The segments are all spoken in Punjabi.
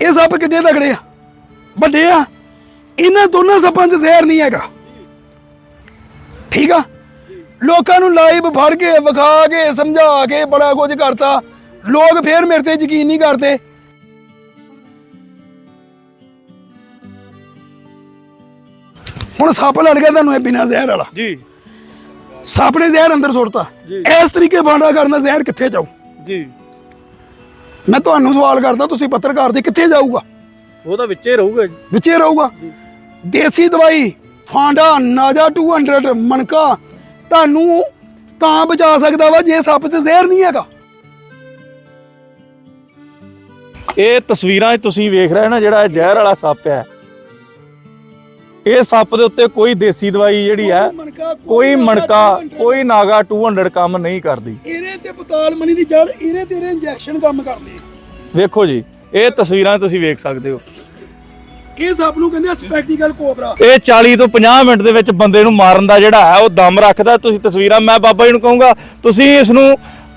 ਇਹ ਸੱਪ ਕਿੰਨੇ ਤਗੜੇ ਆ? ਵੱਡੇ ਆ? ਇਹਨਾਂ ਦੋਨਾਂ ਸੱਪਾਂ 'ਚ ਜ਼ਹਿਰ ਨਹੀਂ ਹੈਗਾ। ਠੀਕ ਆ? ਲੋਕਾਂ ਨੂੰ ਲਾਈਵ ਫੜ ਕੇ ਵਿਖਾ ਕੇ ਸਮਝਾ ਕੇ ਬੜਾ ਕੁਝ ਕਰਤਾ। ਲੋਕ ਫੇਰ ਮੇਰੇ ਤੇ ਯਕੀਨ ਨਹੀਂ ਕਰਦੇ। ਹੁਣ ਸੱਪ ਲੜ ਗਿਆ ਤੁਹਾਨੂੰ ਇਹ ਬਿਨਾ ਜ਼ਹਿਰ ਵਾਲਾ। ਜੀ। ਸੱਪ ਨੇ ਜ਼ਹਿਰ ਅੰਦਰ ਸੁੱਟਤਾ। ਇਸ ਤਰੀਕੇ ਫਾਂਡਾ ਕਰਨਾ ਜ਼ਹਿਰ ਕਿੱਥੇ ਜਾਊ ਜੀ। ਮੈਂ ਤੁਹਾਨੂੰ ਸਵਾਲ ਕਰਦਾ ਤੁਸੀਂ ਪੱਤਰਕਾਰ ਦੇ ਕਿੱਥੇ ਜਾਊਗਾ? ਉਹ ਤਾਂ ਵਿੱਚੇ ਰਹੂਗਾ ਜੀ। ਵਿੱਚੇ ਰਹੂਗਾ? ਦੇਸੀ ਦਵਾਈ ਫਾਂਡਾ ਨਾਜਾ 200 ਮਣਕਾ ਤੁਹਾਨੂੰ ਤਾਂ ਬਚਾ ਸਕਦਾ ਵਾ ਜੇ ਸੱਪ 'ਚ ਜ਼ਹਿਰ ਨਹੀਂ ਹੈਗਾ। ਇਹ ਤਸਵੀਰਾਂ 'ਚ ਤੁਸੀਂ ਵੇਖ ਰਹੇ ਨਾ ਜਿਹੜਾ ਇਹ ਜ਼ਹਿਰ ਵਾਲਾ ਸੱਪ ਹੈ। ਇਹ ਸੱਪ ਦੇ ਉੱਤੇ ਕੋਈ ਦੇਸੀ ਦਵਾਈ ਜਿਹੜੀ ਹੈ ਕੋਈ ਮਣਕਾ ਕੋਈ ਨਾਗਾ 200 ਕੰਮ ਨਹੀਂ ਕਰਦੀ। ਇਹਨੇ ਤੇ ਪਤਾਲ ਮਣੀ ਦੀ ਜੜ ਇਹਨੇ ਤੇਰੇ ਇੰਜੈਕਸ਼ਨ ਕੰਮ ਕਰਨੇ ਵੇਖੋ ਜੀ ਇਹ ਤਸਵੀਰਾਂ ਤੁਸੀਂ ਵੇਖ ਸਕਦੇ ਹੋ। ਇਹ ਸੱਪ ਨੂੰ ਕਹਿੰਦੇ ਆ ਸਪੈਕਟੀਕਲ ਕੋਬਰਾ ਇਹ 40 ਤੋਂ 50 ਮਿੰਟ ਦੇ ਵਿੱਚ ਬੰਦੇ ਨੂੰ ਮਾਰਨ ਦਾ ਜਿਹੜਾ ਹੈ ਉਹ ਦਮ ਰੱਖਦਾ। ਤੁਸੀਂ ਤਸਵੀਰਾਂ ਮੈਂ ਬਾਬਾ ਜੀ ਨੂੰ ਕਹੂੰਗਾ ਤੁਸੀਂ ਇਸ ਨੂੰ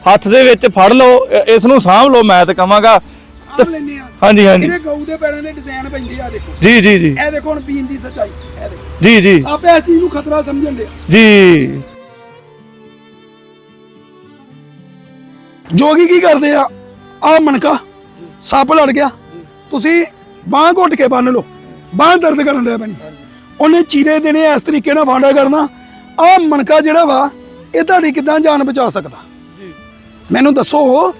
ਹੱਥ ਦੇ ਵਿੱਚ ਫੜ ਲਓ ਇਸ ਨੂੰ ਸਾਂਭ ਲਓ ਮੈਂ ਤਾਂ ਕਹਾਂਗਾ। ਸਾਂਭ ਲੈਨੇ ਆ। ਹਾਂਜੀ ਹਾਂਜੀ। ਇਹਦੇ ਗਊ ਦੇ ਪੈਰਾਂ ਦੇ ਡਿਜ਼ਾਈਨ ਪੈਂਦੇ ਆ ਦੇਖੋ। ਜੀ ਜੀ ਜੀ। ਇਹ ਦੇਖੋ ਹੁਣ ਬੀਨ ਦੀ ਸਚਾਈ ਇਹ ਦੇਖੋ। ਜੀ ਜੀ। ਸੱਪ ਇਸ ਚੀਜ਼ ਨੂੰ ਖਤਰਾ ਸਮਝਣ ਡਿਆ ਜੀ। ਜੋਗੀ ਕੀ ਕਰਦੇ ਆ? ਆ ਮਣਕਾ ਸੱਪ ਲੜ ਗਿਆ। ਤੁਸੀਂ ਬਾਹ ਘੁੱਟ ਕੇ ਬੰਨ ਲਓ। ਬਾਹ ਦਰਦ ਕਰਨ ਡਿਆ ਪੈਣੀ ਉਹਨੇ ਚੀਰੇ ਦੇਣੇ ਇਸ ਤਰੀਕੇ ਨਾਲ ਫਾਂਡਾ ਕਰਨਾ। ਆ ਮਣਕਾ ਜਿਹੜਾ ਵਾ ਇਹ ਤੁਹਾਡੀ ਕਿਦਾਂ ਜਾਨ ਬਚਾ ਸਕਦਾ? ਜੀ। ਮੈਨੂੰ ਦੱਸੋ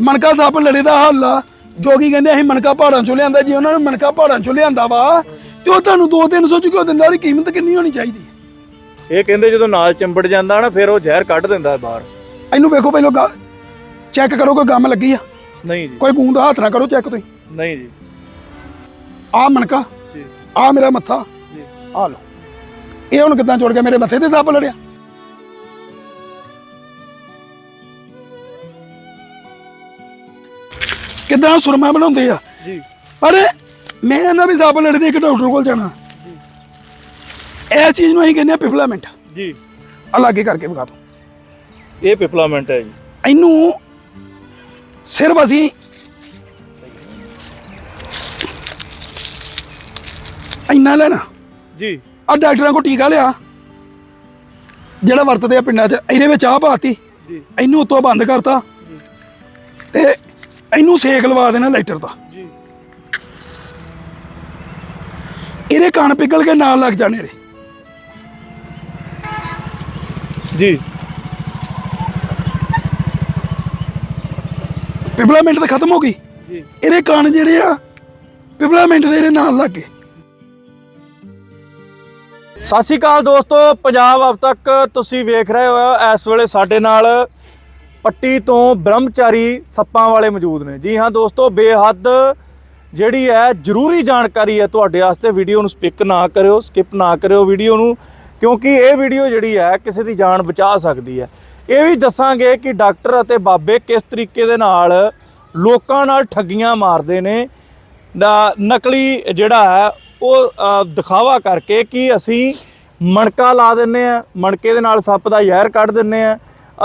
ਮਣਕਾ ਸੱਪ ਲੜੇ ਦਾ ਹੱਲ ਆ। ਜੋਗੀ ਕਹਿੰਦੇ ਅਸੀਂ ਮਣਕਾ ਪਹਾੜਾਂ ਚੋਂ ਲਿਆਂਦਾ ਜੀ ਉਹਨਾਂ ਨੇ ਮਣਕਾ ਪਹਾੜਾਂ ਚੋਂ ਲਿਆਂਦਾ ਵਾ ਤੇ ਉਹ ਤੁਹਾਨੂੰ 2-300 ਚ ਕਿਉਂ ਦਿੰਦਾ ਉਹਦੀ ਕੀਮਤ ਕਿੰਨੀ ਹੋਣੀ ਚਾਹੀਦੀ? ਹੈ ਇਹ ਕਹਿੰਦੇ ਜਦੋਂ ਨਾਲ ਚਿੰਬੜ ਜਾਂਦਾ ਨਾ ਫਿਰ ਉਹ ਜ਼ਹਿਰ ਕੱਢ ਦਿੰਦਾ ਬਾਹਰ। ਇਹਨੂੰ ਵੇਖੋ ਪਹਿਲਾਂ ਚੈੱਕ ਕਰੋ ਕੋਈ ਗਮ ਲੱਗੀ ਆ? ਨਹੀਂ ਜੀ। ਕੋਈ ਗੂੰਦ ਹੱਥ ਨਾ ਕਰੋ ਚੈੱਕ ਤੁਸੀਂ। ਨਹੀਂ ਜੀ। ਆ ਮਣਕਾ ਜੀ। ਆ ਮੇਰਾ ਮੱਥਾ। ਜੀ। ਆ ਲਓ। ਇਹ ਹੁਣ ਕਿੱਦਾਂ ਜੁੜ ਗਿਆ? ਮੇਰੇ ਮੱਥੇ ਤੇ ਸੱਪ ਲੜਿਆ। ਕਿੱਦਾਂ ਸੁਰਮਾ ਬਣਾਉਂਦੇ ਆ? ਜੀ। ਅਰੇ ਮੈਂ ਇਹਨਾਂ ਵੀ ਸੱਪ ਲੜਦੇ ਇੱਕ ਡਾਕਟਰ ਕੋਲ ਜਾਣਾ। ਇਹ ਚੀਜ਼ ਨੂੰ ਅਸੀਂ ਕਹਿੰਦੇ ਆ ਪਿਫਲਾਮੈਂਟ। ਜੀ। ਆ ਲਾਗੇ ਕਰਕੇ ਵਿਖਾ ਦੋ ਇਹ ਪਿਪਲਾਮੈਂਟ ਹੈ ਜੀ। ਇਹਨੂੰ ਸਿਰਫ ਅਸੀਂ ਇੰਨਾ ਲੈਣਾ। ਜੀ। ਆ ਡਾਕਟਰਾਂ ਕੋ ਟੀਕਾ ਲਿਆ। ਜਿਹੜਾ ਵਰਤਦੇ ਆ ਪਿੰਡਾਂ 'ਚ ਇਹਦੇ ਵਿੱਚ ਆ ਪਾਤੀ। ਜੀ। ਇਹਨੂੰ ਉੱਤੋਂ ਬੰਦ ਕਰਤਾ। ਤੇ ਇਹਨੂੰ ਸੇਕ ਲਵਾ ਦੇਣਾ ਲਾਈਟਰ ਦਾ। ਜੀ। ਇਹਦੇ ਕੰਨ ਪਿਘਲ ਕੇ ਨਾਲ ਲੱਗ ਜਾਣੇ ਰੇ ਜੀ। ਪਿਪਲਾਮੈਂਟ ਤਾਂ ਖਤਮ ਹੋ ਗਈ। ਜੀ। ਇਹਦੇ ਕੰਨ ਜਿਹੜੇ ਆ ਪਿਪਲਾਮੈਂਟ ਦੇ ਇਹਦੇ ਨਾਲ ਲੱਗ ਗਏ। ਸਤਿ ਸ਼੍ਰੀ ਅਕਾਲ ਦੋਸਤੋ ਪੰਜਾਬ ਅਬ ਤੱਕ ਤੁਸੀਂ ਵੇਖ ਰਹੇ ਹੋ ਇਸ ਵੇਲੇ ਸਾਡੇ ਨਾਲ ਪੱਟੀ ਤੋਂ ਬ੍ਰਹਮਚਾਰੀ ਸੱਪਾਂ ਵਾਲੇ ਮੌਜੂਦ ਨੇ। ਜੀ ਹਾਂ ਦੋਸਤੋ, ਬੇਹੱਦ ਜਿਹੜੀ ਹੈ ਜ਼ਰੂਰੀ ਜਾਣਕਾਰੀ ਹੈ ਤੁਹਾਡੇ ਵਾਸਤੇ। ਵੀਡੀਓ ਨੂੰ ਸਪਿਕ ਨਾ ਕਰਿਓ, ਸਕਿਪ ਨਾ ਕਰਿਓ ਵੀਡੀਓ ਨੂੰ, ਕਿਉਂਕਿ ਇਹ ਵੀਡੀਓ ਜਿਹੜੀ ਹੈ ਕਿਸੇ ਦੀ ਜਾਨ ਬਚਾ ਸਕਦੀ ਹੈ। ਇਹ ਵੀ ਦੱਸਾਂਗੇ ਕਿ ਡਾਕਟਰ ਅਤੇ ਬਾਬੇ ਕਿਸ ਤਰੀਕੇ ਦੇ ਨਾਲ ਲੋਕਾਂ ਨਾਲ ਠੱਗੀਆਂ ਮਾਰਦੇ ਨੇ। ਦਾ ਨਕਲੀ ਜਿਹੜਾ ਹੈ, ਉਹ ਦਿਖਾਵਾ ਕਰਕੇ ਕਿ ਅਸੀਂ ਮਣਕਾ ਲਾ ਦਿੰਨੇ ਆ ਮਣਕੇ ਦੇ ਨਾਲ ਸੱਪ ਦਾ ਜ਼ਹਿਰ ਕੱਢ ਦਿੰਨੇ ਆ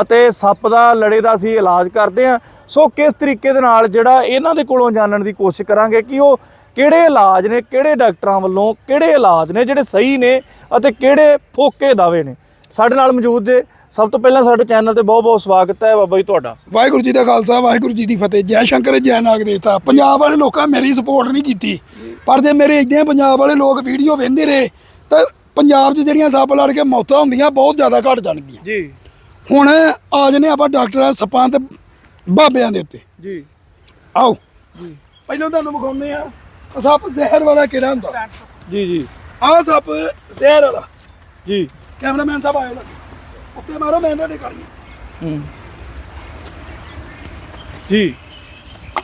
ਅਤੇ ਸੱਪ ਦਾ ਲੜੇ ਦਾ ਅਸੀਂ ਇਲਾਜ ਕਰਦੇ ਆ ਸੋ ਕਿਸ ਤਰੀਕੇ ਦੇ ਨਾਲ ਜਿਹੜਾ ਇਹਨਾਂ ਦੇ ਕੋਲੋਂ ਜਾਣਨ ਦੀ ਕੋਸ਼ਿਸ਼ ਕਰਾਂਗੇ ਕਿ ਉਹ ਕਿਹੜੇ ਇਲਾਜ ਨੇ ਕਿਹੜੇ ਡਾਕਟਰਾਂ ਵੱਲੋਂ ਕਿਹੜੇ ਇਲਾਜ ਨੇ ਜਿਹੜੇ ਸਹੀ ਨੇ ਅਤੇ ਕਿਹੜੇ ਫੋਕੇ ਦਾਵੇ ਨੇ। ਸਾਡੇ ਨਾਲ ਮੌਜੂਦ ਜੇ। ਸਭ ਤੋਂ ਪਹਿਲਾਂ ਸਾਡੇ ਚੈਨਲ ਤੇ ਬਹੁਤ ਬਹੁਤ ਸਵਾਗਤ ਹੈ ਬਾਬਾ ਜੀ ਤੁਹਾਡਾ। ਵਾਹਿਗੁਰੂ ਜੀ ਦਾ ਖਾਲਸਾ ਵਾਹਿਗੁਰੂ ਜੀ ਦੀ ਫਤਿਹ। ਜੈ ਸ਼ੰਕਰ ਜੈ ਨਾਗ ਦੇਵਤਾ। ਪੰਜਾਬ ਵਾਲੇ ਲੋਕਾਂ ਮੇਰੀ ਸਪੋਰਟ ਨਹੀਂ ਕੀਤੀ। ਪਰ ਜੇ ਮੇਰੇ ਇਦਾਂ ਪੰਜਾਬ ਵਾਲੇ ਲੋਕ ਵੀਡੀਓ ਵੇਖਦੇ ਰਹੇ ਤਾਂ ਪੰਜਾਬ 'ਚ ਜਿਹੜੀਆਂ ਸੱਪ ਲੜ ਕੇ ਮੌਤਾਂ ਹੁੰਦੀਆਂ ਬਹੁਤ ਜ਼ਿਆਦਾ ਘਟ ਜਾਣਗੀਆਂ। ਜੀ। ਹੁਣ ਆ ਜਨੇ ਆਪਾਂ ਡਾਕਟਰਾਂ ਸੱਪਾਂ ਤੇ ਬਾਬਿਆਂ ਦੇ ਉੱਤੇ। ਜੀ। ਆਓ। ਪਹਿਲਾਂ ਤੁਹਾਨੂੰ ਵਿਖਾਉਂਦੇ ਆ ਆਹ ਸੱਪ ਜ਼ਹਿਰ ਵਾਲਾ ਕਿਹੜਾ ਹੁੰਦਾ? ਜੀ ਜੀ। ਆਹ ਸੱਪ ਜ਼ਹਿਰ ਵਾਲਾ। ਜੀ। ਕੈਮਰਾਮੈਨ ਸਾਹਿਬ ਆਇਓ ਲੱਗੇ ਉੱਤੇ ਮਾਰੋ ਮੈਂ ਤੁਹਾਡੇ ਕਾਲੀਆਂ ਹੂੰ। ਜੀ।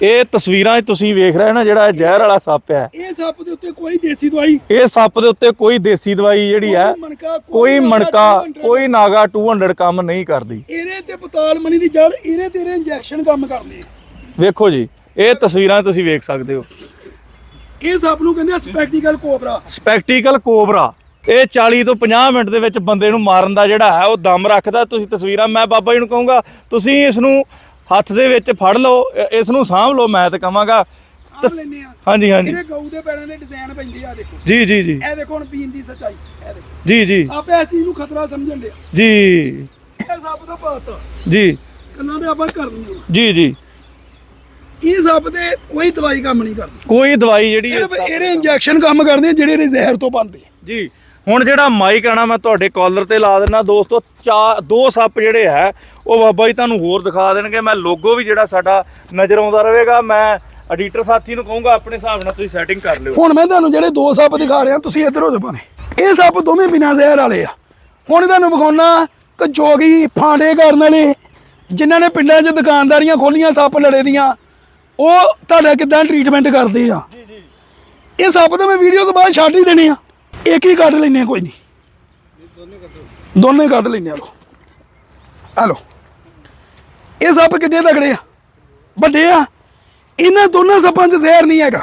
ਇਹ ਤਸਵੀਰਾਂ 'ਚ ਤੁਸੀਂ ਵੇਖ ਰਹੇ ਨਾ ਜਿਹੜਾ ਇਹ ਜ਼ਹਿਰ ਵਾਲਾ ਸੱਪ ਹੈ। ਇਹ ਸੱਪ ਦੇ ਉੱਤੇ ਕੋਈ ਦੇਸੀ ਦਵਾਈ ਇਹ ਸੱਪ ਦੇ ਉੱਤੇ ਕੋਈ ਦੇਸੀ ਦਵਾਈ ਜਿਹੜੀ ਹੈ ਕੋਈ ਮਣਕਾ, ਕੋਈ ਨਾਗਾ ਮਣਕਾ 200 ਕੋਈ ਨਾਗਾ 200 ਕੰਮ ਨਹੀਂ ਕਰਦੀ। ਇਹਨੇ ਤੇ ਪਤਾਲ ਮਣੀ ਦੀ ਜੜ ਇਹਨੇ ਤੇਰੇ ਇੰਜੈਕਸ਼ਨ ਕੰਮ ਕਰਨੇ। ਵੇਖੋ ਜੀ ਇਹ ਤਸਵੀਰਾਂ ਤੁਸੀਂ ਵੇਖ ਸਕਦੇ ਹੋ। ਇਹ ਸੱਪ ਨੂੰ ਕਹਿੰਦੇ ਆ ਸਪੈਕਟੀਕਲ ਕੋਬਰਾ ਸਪੈਕਟੀਕਲ ਕੋਬਰਾ ਇਹ 40 ਤੋਂ 50 ਮਿੰਟ ਦੇ ਵਿੱਚ ਬੰਦੇ ਨੂੰ ਮਾਰਨ ਦਾ ਜਿਹੜਾ ਹੈ ਉਹ ਦਮ ਰੱਖਦਾ। ਤੁਸੀਂ ਤਸਵੀਰਾਂ ਮੈਂ ਬਾਬਾ ਜੀ ਨੂੰ ਕਹੂੰਗਾ ਤੁਸੀਂ ਇਸ ਨੂੰ ਹੱਥ ਦੇ ਵਿੱਚ ਫੜ ਲਓ ਇ- ਇਸ ਨੂੰ ਸਾਂਭ ਲਓ ਮੈਂ ਤਾਂ ਕਹਾਂਗਾ ਆ ਲੈਨੇ ਆ ਹਾਂਜੀ ਹਾਂਜੀ। ਇਹਦੇ ਗਊ ਦੇ ਪੈਰਾਂ ਦੇ ਡਿਜ਼ਾਈਨ ਪੈਂਦੇ ਆ ਦੇਖੋ। ਜੀ ਜੀ ਜੀ। ਇਹ ਦੇਖੋ ਹੁਣ ਬੀਨ ਦੀ ਸਚਾਈ। ਇਹ ਦੇਖੋ। ਜੀ ਜੀ। ਸੱਪ ਇਸ ਚੀਜ਼ ਨੂੰ ਖਤਰਾ ਸਮਝਣ ਡਿਆ। ਜੀ। ਇਹ ਸੱਪ ਦਾ ਪਾਤਾ। ਜੀ। ਕੰਨਾਂ ਦੇ ਆਪਾਂ ਕਰਨੀ ਜੀ ਜੀ। ਇਹ ਸੱਪ ਦੇ ਕੋਈ ਦਵਾਈ ਕੰਮ ਨਹੀਂ ਕਰਦੀ। ਕੋਈ ਦਵਾਈ ਜਿਹੜੀ ਸਿਰਫ ਇਹਦੇ ਇੰਜੈਕਸ਼ਨ ਕੰਮ ਕਰਦੇ ਆ ਜਿਹੜੇ ਇਹਦੇ ਜ਼ਹਿਰ ਤੋਂ ਬਣਦੇ ਆ। ਜੀ। ਹੁਣ ਜਿਹੜਾ ਮਾਈਕ ਆਣਾ ਮੈਂ ਤੁਹਾਡੇ ਕਾਲਰ ਤੇ ਲਾ ਦੇਣਾ ਦੋਸਤੋ ਚਾ ਦੋ ਸੱਪ ਜਿਹੜੇ ਹੈ ਉਹ ਬਾਬਾ ਜੀ ਤੁਹਾਨੂੰ ਹੋਰ ਦਿਖਾ ਦੇਣਗੇ। ਮੈਂ ਲੋਗੋ ਵੀ ਜਿਹੜਾ ਸਾਡਾ ਨਜ਼ਰ ਆਉਂਦਾ ਰਹੇਗਾ। ਮੈਂ ਐਡੀਟਰ ਸਾਥੀ ਨੂੰ ਕਹੂੰਗਾ ਆਪਣੇ ਹਿਸਾਬ ਨਾਲ ਤੁਸੀਂ ਸੈਟਿੰਗ ਕਰ ਲਿਓ। ਹੁਣ ਮੈਂ ਤੁਹਾਨੂੰ ਜਿਹੜੇ ਦੋ ਸੱਪ ਦਿਖਾ ਰਿਹਾ ਤੁਸੀਂ ਇੱਧਰ ਹੋ ਜਾਓ ਭਾਵੇਂ। ਇਹ ਸੱਪ ਦੋਵੇਂ ਬਿਨਾਂ ਜ਼ਹਿਰ ਵਾਲੇ ਆ। ਹੁਣ ਤੁਹਾਨੂੰ ਵਿਖਾਉਣਾ ਕਿ ਜੋਗੀ ਫਾਂਡੇ ਕਰਨ ਵਾਲੇ ਜਿਨ੍ਹਾਂ ਨੇ ਪਿੰਡਾਂ 'ਚ ਦੁਕਾਨਦਾਰੀਆਂ ਖੋਲੀਆਂ ਸੱਪ ਲੜੇ ਦੀਆਂ ਉਹ ਤੁਹਾਡਾ ਕਿਦਾਂ ਟ੍ਰੀਟਮੈਂਟ ਕਰਦੇ ਆ? ਜੀ ਜੀ। ਇਹ ਸੱਪ ਤਾਂ ਮੈਂ ਵੀਡੀਓ ਤੋਂ ਬਾਅਦ ਛੱਡ ਹੀ ਦੇਣੇ ਆ। ਇੱਕ ਹੀ ਕੱਢ ਲੈਣੇ ਆ ਕੋਈ ਨਹੀਂ। ਦੋਨੇ ਕੱਢ ਲੈਣੇ ਆ ਲੋ ਆ ਲੋ ਇਹ ਸੱਪ ਕਿੱਡੇ ਤਗੜੇ ਆ? ਵੱਡੇ ਆ? ਇਹਨਾਂ ਦੋਨਾਂ ਸੱਪਾਂ 'ਚ ਜ਼ਹਿਰ ਨਹੀਂ ਹੈਗਾ।